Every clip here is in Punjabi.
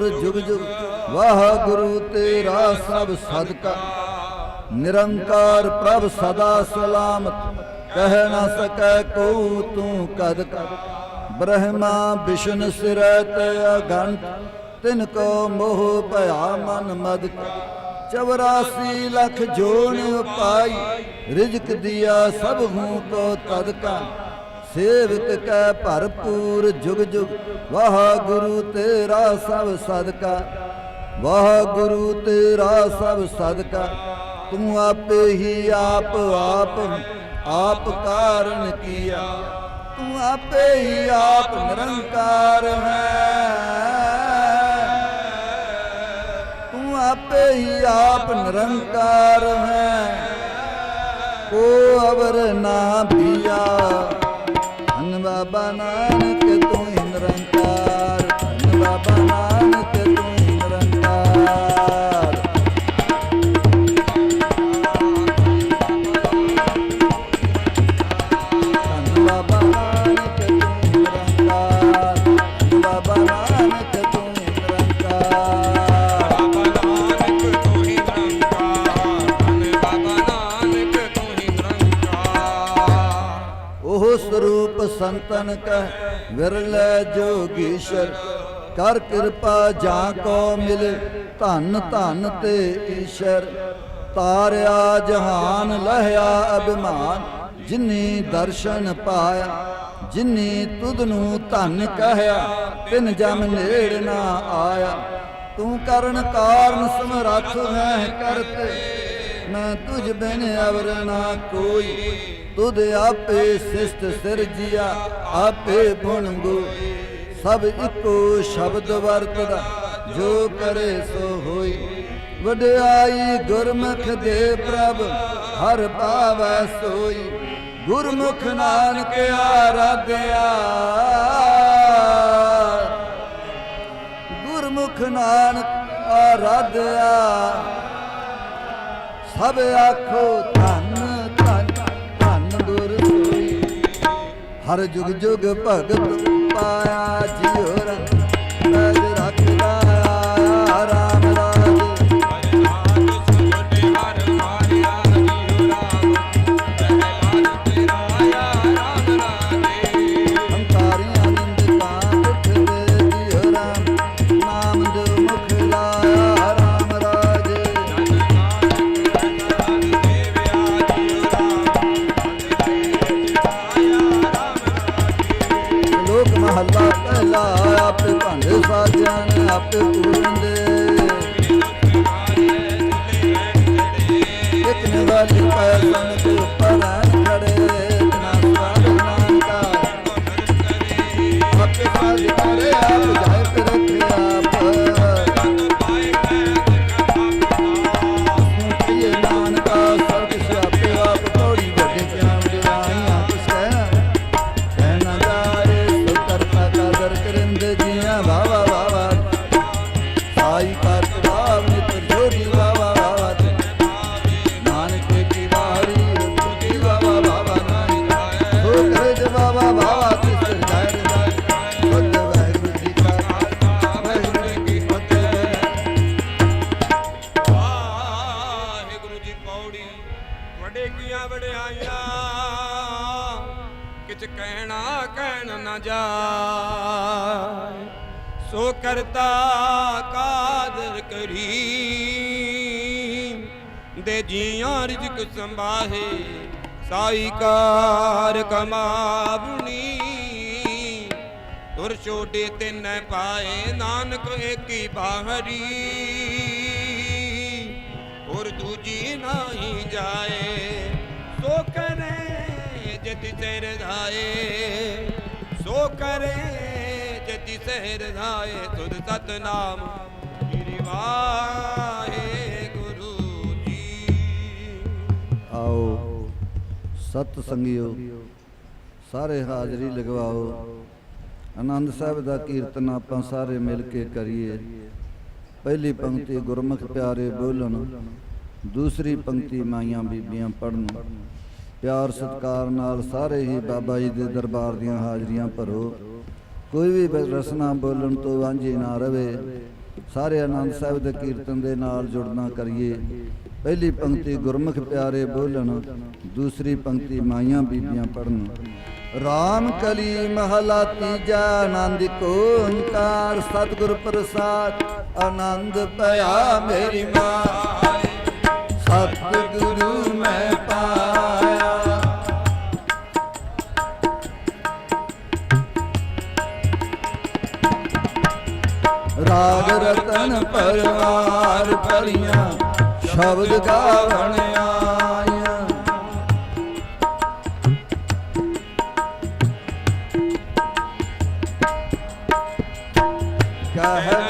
ਕੈ ਜੁਗ ਜੁਗ। ਵਾਹਿਗੁਰੂ, ਤੇਰਾ ਸਭ ਸਦਕਾ। ਨਿਰੰਕਾਰ ਪ੍ਰਭ ਸਦਾ ਸਲਾਮਤ। ਕਹਿ ਨਾ ਸਕੈ ਕੋ ਤੂੰ ਕਦ ਕਦ ਬ੍ਰਹਮਾ ਵਿਸ਼ਨ ਸਿਰੈ ਤੇ ਅਗੰਤ ਤਿਨ ਕੋ ਮੋਹ ਭਇਆ ਮਨ ਮਦ 84 ਲੱਖ ਜੋਨ ਉਪਾਈ। ਰਿਜਕ ਦਿਆ ਸਭ ਹੂੰ ਕੋ ਤਦਕਾ ਸੇਵਕ ਕੈ ਭਰਪੂਰ ਜੁਗ ਜੁਗ। ਵਾਹ ਗੁਰੂ ਤੇਰਾ ਸਭ ਸਦਕਾ ਵਾਹ ਗੁਰੂ ਤੇਰਾ ਸਭ ਸਦਕਾ। ਤੂੰ ਆਪੇ ਹੀ ਆਪ ਆਪ ਆਪ ਕਾਰਨ ਕੀਆ। ਤੂੰ ਆਪੇ ਹੀ ਆਪ ਨਿਰੰਕਾਰ ਹੈ। ਤੂੰ ਆਪੇ ਹੀ ਆਪ ਨਿਰੰਕਾਰ ਹੈ। ਕੋ ਅਵਰ ਨਾ ਭੀਆ। ਧੰਨ ਸਰੂਪ ਸੰਤਨ ਕਹ, ਵਿਰਲੇ ਜੋਗੀਸ਼ਰ ਕਰ ਕਿਰਪਾ ਜਾਂ ਕੋ ਮਿਲੇ, ਧੰਨ ਧੰਨ ਤੇ ਈਸ਼ਰ। ਤਾਰਿਆ ਜਹਾਨ ਲਹਿਆ ਅਭਿਮਾਨ, ਜਿਨੀ ਦਰਸ਼ਨ ਪਾਇਆ, ਜਿਨੀ ਤੁਧ ਨੂੰ ਧੰਨ ਕਹਿਆ ਤਿਨ ਜਮ ਨੇੜ ਨਾ ਆਇਆ। ਤੂੰ ਕਰਨ ਕਾਰਨ ਸਮਰੱਥ ਹੈ ਕਰਤੇ ਨਾ ਤੁਝ ਬਿਨ ਅਵਰ ਨਾ ਕੋਈ। ਤੁਧ ਆਪੇ ਸਿਸ਼ਟ ਸਿਰਜਿਆ, ਆਪੇ ਗੁਣਗੋ ਸਭ ਇੱਕੋ ਸ਼ਬਦ ਵਰਤਦਾ, ਜੋ ਕਰੇ ਸੋ ਹੋਈ ਵਡਿਆਈ ਗੁਰਮੁਖ ਦੇ ਪ੍ਰਭ, ਹਰ ਪਾਵੈ ਸੋਈ। ਗੁਰਮੁਖ ਨਾਨਕ ਆਰਾਧਿਆ। ਗੁਰਮੁਖ ਨਾਨਕ ਆਰਾਧਿਆ। ਸਭ ਆਖੋ ਧੰਨ ਧੰਨ ਧੰਨ ਗੁਰ ਸੋਈ ਹਰ ਜੁਗ ਜੁਗ ਭਗਤ ਪਾਇਆ ਜਿਉ। ਸੋ ਕਰਤਾ ਕਾਦਰ ਕਰੀ ਦੇ ਜੀਆਂ ਰਿਜਕ ਸੰਭਾਹੇ, ਸਾਈ ਕਾਰ ਕਮਾਵਣੀ ਤੁਰ ਛੋਡੇ ਤੇ ਪਾਏ, ਨਾਨਕ ਏਕੀ ਬਾਹਰੀ। ਔਰ ਦੂਜੀ ਨਹੀਂ ਜਾਏ, ਸੋ ਕਰੇ ਜति ਸਿਰ ਧਾਏ। ਸੋ ਕਰੇ ਜति ਸਿਰ ਧਾਏ ਤੁਧ ਸਤਨਾਮ। ਸ੍ਰੀ ਵਾਹਿਗੁਰੂ ਜੀ। ਆਓ ਸਤ ਸੰਗਿਓ, ਸਾਰੇ ਹਾਜ਼ਰੀ ਲਗਵਾਓ। ਆਨੰਦ ਸਾਹਿਬ ਦਾ ਕੀਰਤਨ ਆਪਾਂ ਸਾਰੇ ਮਿਲ ਕੇ ਕਰੀਏ। ਪਹਿਲੀ ਪੰਕਤੀ, ਗੁਰਮੁਖ ਪਿਆਰੇ ਬੋਲਣ। ਦੂਸਰੀ ਪੰਕਤੀ, ਮਾਈਆਂ ਬੀਬੀਆਂ ਪੜਨ ਪਿਆਰ ਸਤਕਾਰ ਨਾਲ ਸਾਰੇ ਹੀ ਬਾਬਾ ਜੀ ਦੇ ਦਰਬਾਰ ਦੀਆਂ ਹਾਜ਼ਰੀਆਂ ਭਰੋ। ਕੋਈ ਵੀ ਰਸਨਾ ਬੋਲਣ ਤੋਂ ਵਾਂਝੀ ਨਾ ਰਵੇ। ਸਾਰੇ ਆਨੰਦ ਸਾਹਿਬ ਦੇ ਕੀਰਤਨ ਦੇ ਨਾਲ ਜੁੜਨਾ ਕਰੀਏ। ਪਹਿਲੀ ਪੰਕਤੀ ਗੁਰਮੁਖ ਪਿਆਰੇ ਬੋਲਣ, ਦੂਸਰੀ ਪੰਕਤੀ ਮਾਈਆਂ ਬੀਬੀਆਂ ਪੜਨ ਰਾਮ ਕਲੀ ਮਹਲਾ ਤੀਜਾ, ਆਨੰਦ ਕੋ ਓੰਕਾਰ, ਸਤਿਗੁਰ ਪ੍ਰਸਾਦ, ਆਨੰਦ ਪਿਆ ਮੇਰੀ ਮਾਂ। ਸਤਿਗੁਰੂ ਸਾਗ ਰਤਨ ਪਰਵਾਰ ਪਰੀਆਂ ਸ਼ਬਦ ਗਾਵਣ ਆਇਆ ਕਹੇ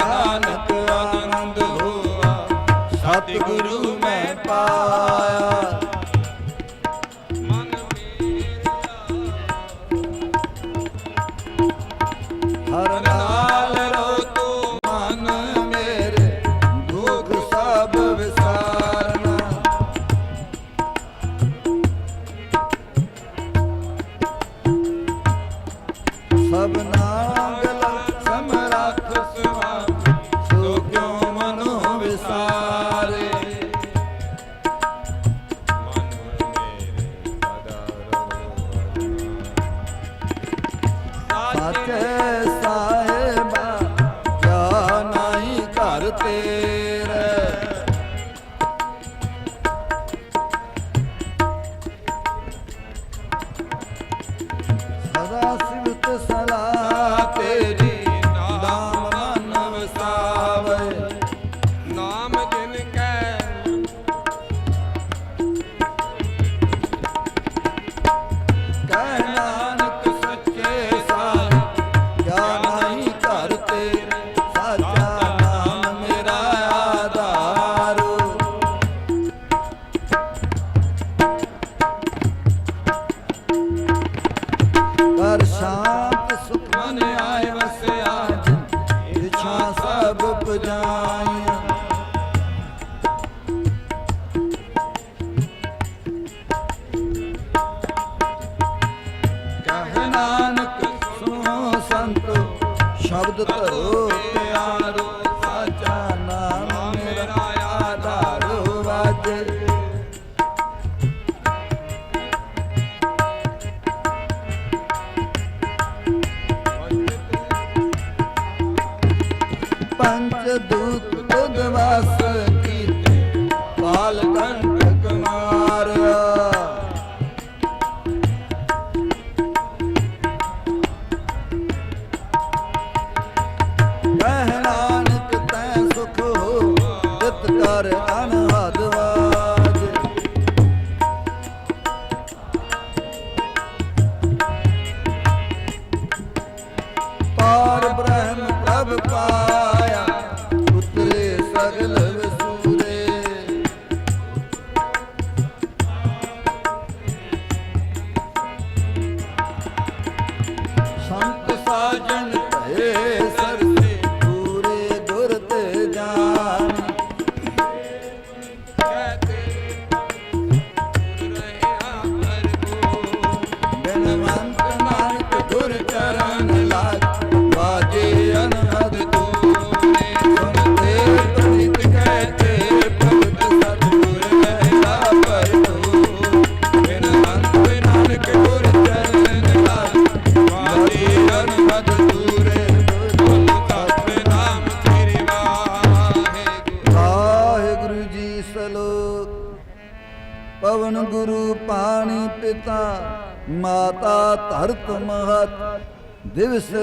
ਸ਼ਬਦ ਧਰੋ। ਪਿਆਰੋ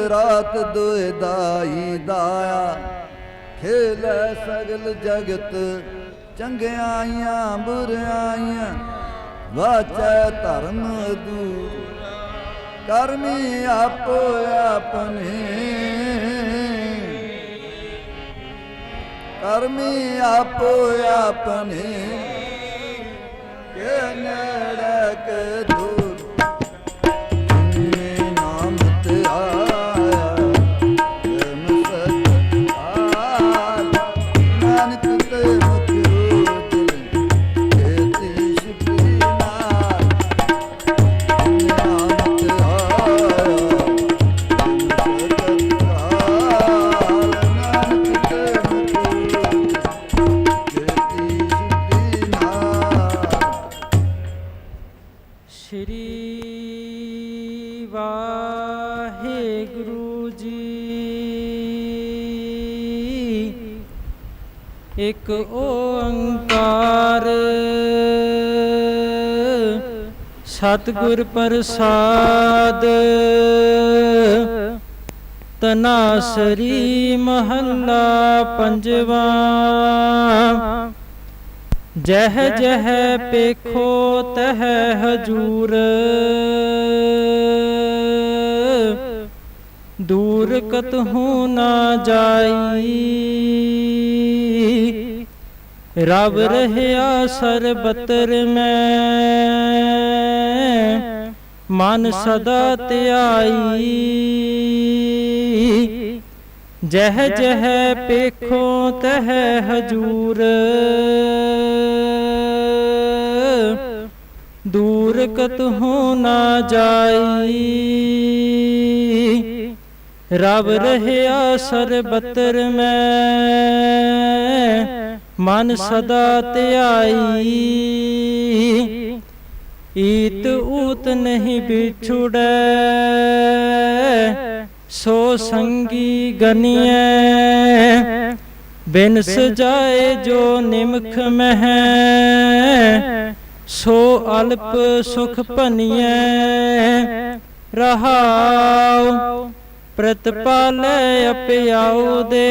ਰਾਤ ਦੁਇ ਦਾਈ ਦਾਇਆ। ਖੇਲੇ ਸਗਲ ਜਗਤ, ਚੰਗਿਆਈਆਂ ਬੁਰਾਈਆਂ ਵਾਚੈ ਧਰਮ ਦੂ ਕਰਮੀ ਆਪੋ ਆਪਣੇ। ਕਰਮੀ ਆਪੋ ਆਪਣੇ। ਕੇ ਨੜਕ ਵਾਹਿਗੁਰੂ ਜੀ। ਇੱਕ ਓੰਕਾਰ। ਸਤਿਗੁਰ ਪ੍ਰਸਾਦ। ਤਨਾਸਰੀ ਮਹੱਲਾ ਪੰਜਵਾ। ਜਹ ਜਹ ਪੇਖੋ ਤਹ ਹਜੂਰ। ਦੂਰ ਕਤਹੂ ਨਾ ਜਾਈ। ਰਬ ਰਹਿਆ ਸਰਬਤਰ ਮੈਂ। ਮਨ ਸਦਾ ਧਿਆਈ। ਜਹ ਜਹ ਪੇਖੋ ਤਹ ਹਜੂਰ। ਦੂਰ ਕਤਹੂ ਨਾ ਜਾਈ। ਰਬ ਰਹਿਆ ਸਰਬਤਰ ਮੈਂ, ਮਨ ਸਦਾ ਧਿਆਈ। ਈਤ ਊਤ ਨਹੀਂ ਵਿਛੁੜੈ। ਸੋ ਸੰਗੀ ਗਨੀਐ ਬਿਨ ਸਜਾਏ ਜੋ ਨਿਮਖ ਮਹਿ ਸੋ ਅਲਪ ਸੁਖ ਭਨੀਐ। ਰਹਾਉ ਪ੍ਰਤਪਾਲੈ ਅਪਿਆਉ ਦੇ।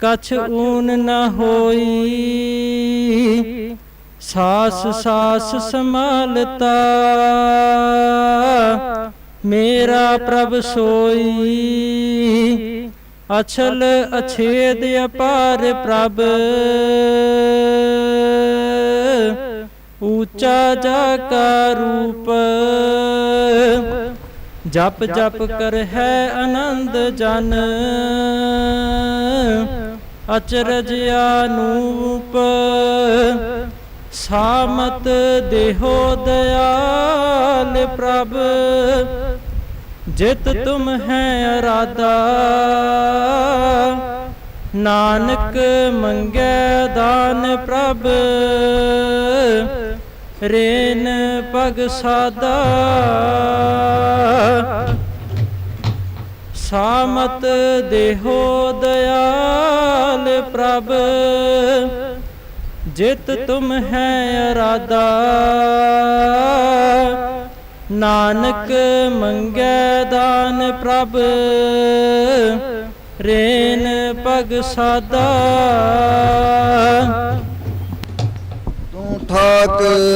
ਕਛ ਊਨ ਨ ਹੋਈ। ਸਾਸ ਸਾਸ ਸਮਾਲਤਾ ਮੇਰਾ ਪ੍ਰਭ ਸੋਈ। ਅਛਲ ਅਛੇਦ ਅਪਾਰ ਪ੍ਰਭ। ਊਚਾ ਜਾ ਕਾ ਰੂਪ। ਜਪ ਜਪ ਕਰ ਹੈ ਆਨੰਦ ਜਨ। ਅਚਰਜ ਅਨੂਪ ਸਾਮਤ ਦੇਹੋ ਦਇਆਲ ਪ੍ਰਭ। ਜਿਤ ਤੁਮ ਹੈ ਅਰਾਦਾ ਨਾਨਕ ਮੰਗੈ ਦਾਨ ਪ੍ਰਭ। ਰੇਨ ਪਗ ਸਾਦਾ। ਸਾਮਤ ਦੇਹੋ ਦਇਆਲ ਪ੍ਰਭ। ਜਿਤ ਤੁਮ ਹੈ ਅਰਾਦਾ ਨਾਨਕ ਮੰਗੈ ਦਾਨ ਪ੍ਰਭ ਰੇਨ ਪਗ ਸਾਦਾ। ਤੂੰ ਠਾਕਰ